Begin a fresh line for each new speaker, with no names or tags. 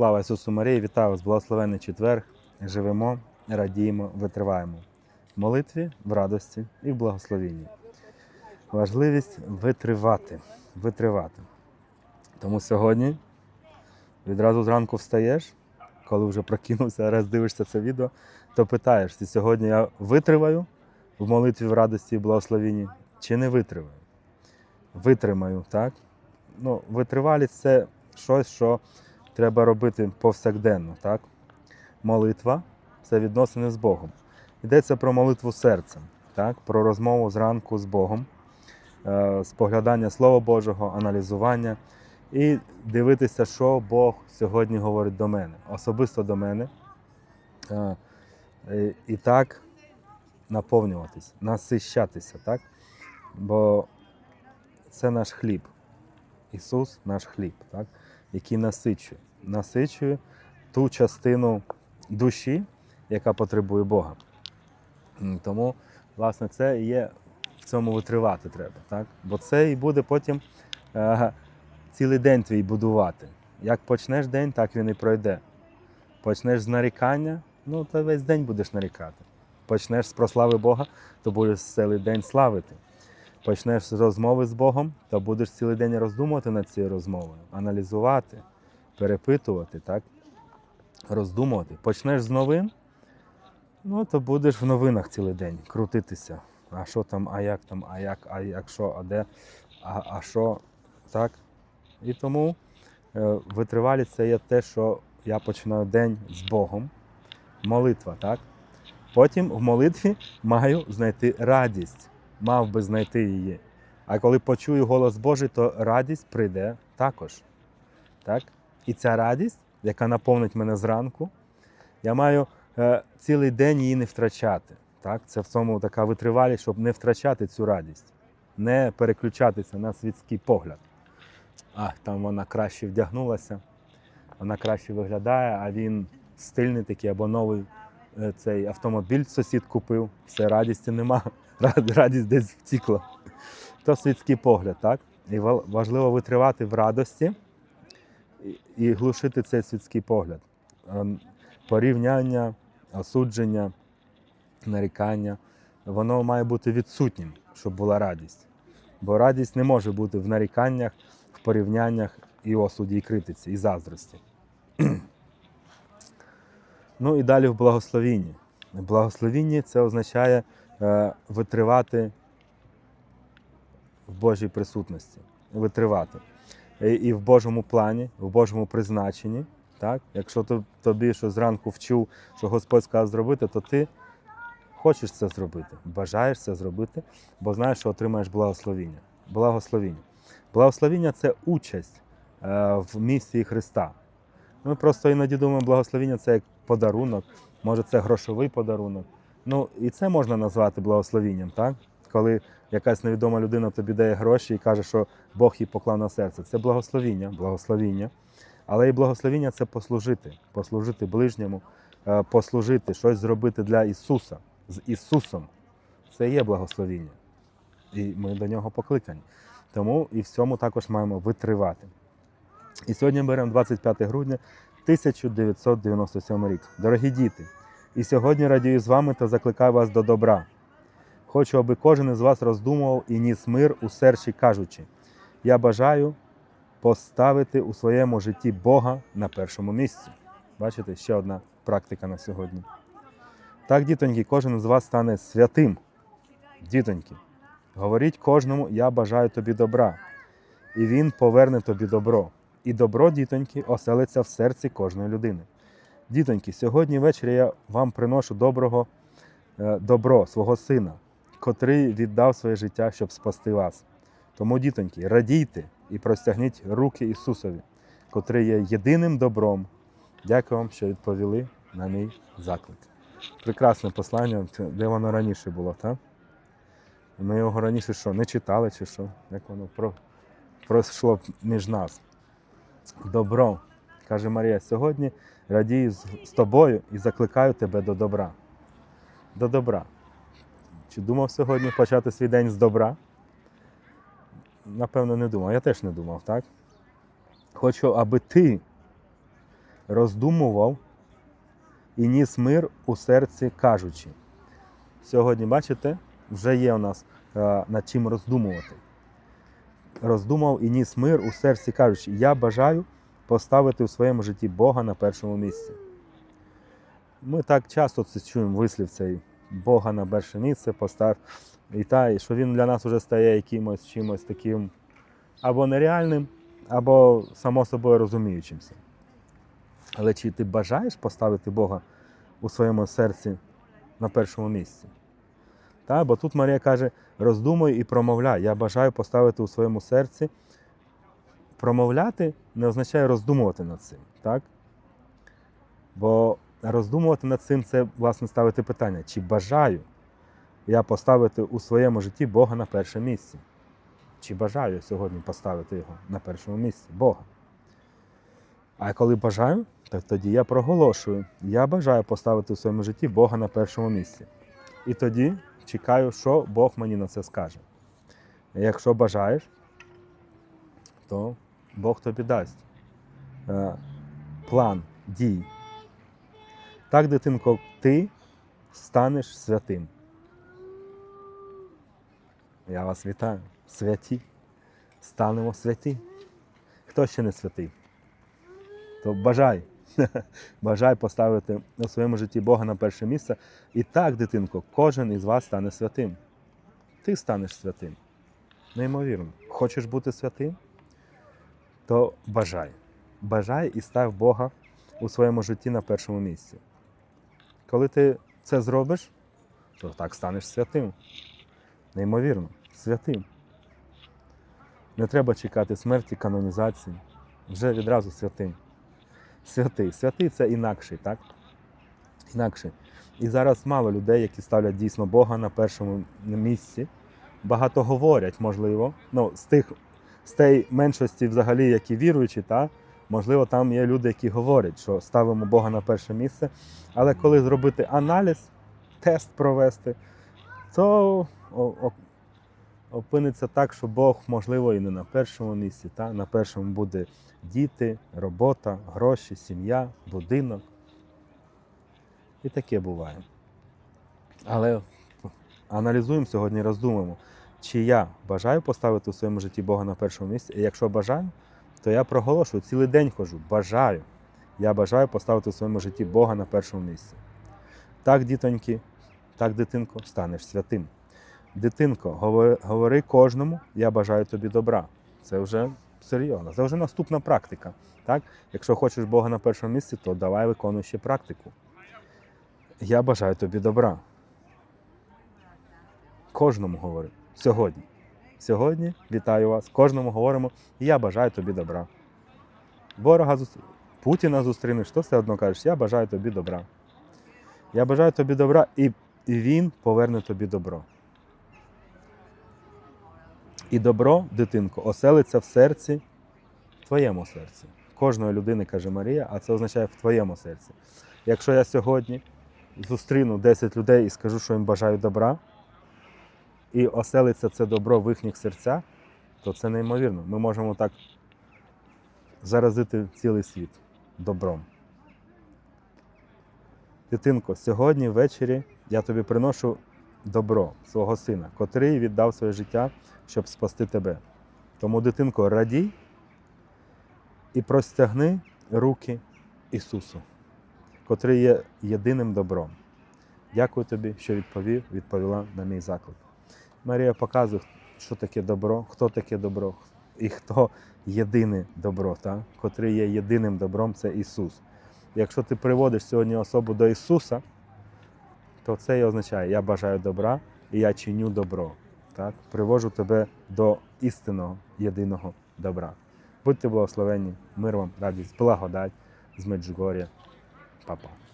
Слава Ісусу Марії, вітаю вас, благословенний четверг. Живемо, радіємо, витриваємо. В молитві, в радості і в благословенні. Важливість витривати. Витривати. Тому сьогодні відразу зранку встаєш, коли вже прокинувся, раз дивишся це відео, то питаєш, чи сьогодні я витриваю в молитві, в радості і благословенні, чи не витриваю? Витримаю, так? Ну, витривалість це щось, що треба робити повсякденно. Так? Молитва це відносини з Богом. Йдеться про молитву серцем, так? про розмову зранку з Богом, е, споглядання Слова Божого, аналізування і дивитися, що Бог сьогодні говорить до мене, особисто до мене. Е, і- так наповнюватись, насищатися, так? Бо це наш хліб. Ісус наш хліб, так? Який насичує, насичує ту частину душі, яка потребує Бога. Тому, власне, це і є в цьому витривати треба. Так? Бо це і буде потім е, цілий день твій будувати. Як почнеш день, так він і пройде. Почнеш з нарікання, ну то весь день будеш нарікати. Почнеш з прослави Бога, то будеш цілий день славити почнеш з розмови з Богом, то будеш цілий день роздумувати над цією розмовою, аналізувати, перепитувати, так? роздумувати. Почнеш з новин, ну то будеш в новинах цілий день крутитися. А що там, а як там, а як, а як що, а де, а, а що, так? І тому е, витривалість це є те, що я починаю день з Богом, молитва, так? Потім в молитві маю знайти радість мав би знайти її. А коли почую голос Божий, то радість прийде також. Так? І ця радість, яка наповнить мене зранку, я маю е, цілий день її не втрачати. Так? Це в цьому така витривалість, щоб не втрачати цю радість, не переключатися на світський погляд. Ах, там вона краще вдягнулася, вона краще виглядає, а він стильний такий або новий е, цей автомобіль сусід купив, все радісті нема. Рад- радість десь втікла. То світський погляд, так? І ва- важливо витривати в радості і- глушити цей світський погляд. Ем, Порівняння, осудження, нарікання, воно має бути відсутнім, щоб була радість. Бо радість не може бути в наріканнях, в порівняннях і осуді, і критиці, і заздрості. Ну і далі в благословінні. Благословінні це означає витривати в Божій присутності, витривати. І, в Божому плані, в Божому призначенні. Так? Якщо то- тобі що зранку вчув, що Господь сказав зробити, то ти хочеш це зробити, бажаєш це зробити, бо знаєш, що отримаєш благословіння. Благословіння. Благословіння це участь е, в місії Христа. Ми просто іноді думаємо, благословіння це як подарунок, може це грошовий подарунок. Ну і це можна назвати благословінням, так? Коли якась невідома людина тобі дає гроші і каже, що Бог їй поклав на серце. Це благословіння, благословіння. Але і благословіння це послужити, послужити ближньому, е, послужити, щось зробити для Ісуса з Ісусом. Це є благословіння. І ми до нього покликані. Тому і в цьому також маємо витривати. І сьогодні беремо 25 грудня 1997 рік. Дорогі діти, і сьогодні радію з вами та закликаю вас до добра. Хочу, аби кожен із вас роздумував і ніс мир у серці, кажучи: я бажаю поставити у своєму житті Бога на першому місці. Бачите, ще одна практика на сьогодні. Так, дітоньки, кожен з вас стане святим. Дітоньки, говоріть кожному, я бажаю тобі добра, і він поверне тобі добро. І добро, дітоньки, оселиться в серці кожної людини. Дітоньки, сьогодні ввечері я вам приношу доброго е, добро свого сина, котрий віддав своє життя, щоб спасти вас. Тому, дітоньки, радійте і простягніть руки Ісусові, котрий є єдиним добром. Дякую вам, що відповіли на мій заклик. Прекрасне послання, де воно раніше було, так? Ми його раніше що, не читали чи що? Як воно пройшло між нас. Добро, каже Марія, сьогодні радію з, тобою і закликаю тебе до добра. До добра. Чи думав сьогодні почати свій день з добра? Напевно, не думав. Я теж не думав, так? Хочу, аби ти роздумував і ніс мир у серці кажучи. Сьогодні, бачите, вже є у нас е, над чим роздумувати. Роздумав і ніс мир у серці кажучи, я бажаю поставити у своєму житті Бога на першому місці. Ми так часто це чуємо вислів цей Бога на перше місце постав. І та, що він для нас вже стає якимось чимось таким або нереальним, або само собою розуміючимся. Але чи ти бажаєш поставити Бога у своєму серці на першому місці? Та, бо тут Марія каже: роздумуй і промовляй. Я бажаю поставити у своєму серці. Промовляти не означає роздумувати над цим. Так? Бо роздумувати над цим це, власне, ставити питання, чи бажаю я поставити у своєму житті Бога на перше місце? Чи бажаю я сьогодні поставити його на першому місці Бога? А коли бажаю, то тоді я проголошую. Я бажаю поставити у своєму житті Бога на першому місці. І тоді чекаю, що Бог мені на це скаже. Якщо бажаєш, то Бог тобі дасть е, план дій. Так, дитинко, ти станеш святим. Я вас вітаю. Святі. Станемо святі. Хто ще не святий? То бажай. Бажай поставити у своєму житті Бога на перше місце. І так, дитинко, кожен із вас стане святим. Ти станеш святим. Неймовірно. Хочеш бути святим? То бажай. Бажай і став Бога у своєму житті на першому місці. Коли ти це зробиш, то так станеш святим. Неймовірно, святим. Не треба чекати смерті, канонізації. Вже відразу святим. Святий. Святий це інакший, так? Інакший. І зараз мало людей, які ставлять дійсно Бога на першому місці. Багато говорять, можливо. Ну, з тих, з тієї меншості, взагалі, які віруючі, та, можливо, там є люди, які говорять, що ставимо Бога на перше місце. Але коли зробити аналіз, тест провести, то опиниться так, що Бог, можливо, і не на першому місці. Та? На першому буде діти, робота, гроші, сім'я, будинок. І таке буває. Але аналізуємо сьогодні, роздумуємо, чи я бажаю поставити у своєму житті Бога на першому місці. І якщо бажаю, то я проголошую, цілий день хожу, бажаю. Я бажаю поставити у своєму житті Бога на першому місці. Так, дітоньки, так, дитинко, станеш святим. Дитинко, говори, кожному, я бажаю тобі добра. Це вже серйозно, це вже наступна практика. Так? Якщо хочеш Бога на першому місці, то давай виконуй ще практику. Я бажаю тобі добра. Кожному говори. Сьогодні. Сьогодні вітаю вас. Кожному говоримо, я бажаю тобі добра. Ворога зустр... Путіна зустрінеш, то все одно кажеш, я бажаю тобі добра. Я бажаю тобі добра, і, і він поверне тобі добро. І добро, дитинко, оселиться в серці, в твоєму серці. Кожної людини, каже Марія, а це означає в твоєму серці. Якщо я сьогодні зустріну 10 людей і скажу, що їм бажаю добра, і оселиться це добро в їхніх серцях, то це неймовірно. Ми можемо так заразити цілий світ добром. Дитинко, сьогодні ввечері я тобі приношу добро свого сина, котрий віддав своє життя, щоб спасти тебе. Тому, дитинко, радій і простягни руки Ісусу, котрий є єдиним добром. Дякую тобі, що відповів, відповіла на мій заклик. Марія показує, що таке добро, хто таке добро і хто єдине добро, та? котрий є єдиним добром, це Ісус. Якщо ти приводиш сьогодні особу до Ісуса, то це і означає, я бажаю добра і я чиню добро. Так? Привожу тебе до істинного єдиного добра. Будьте благословенні, мир вам, радість, благодать з Меджугор'я. Па-па.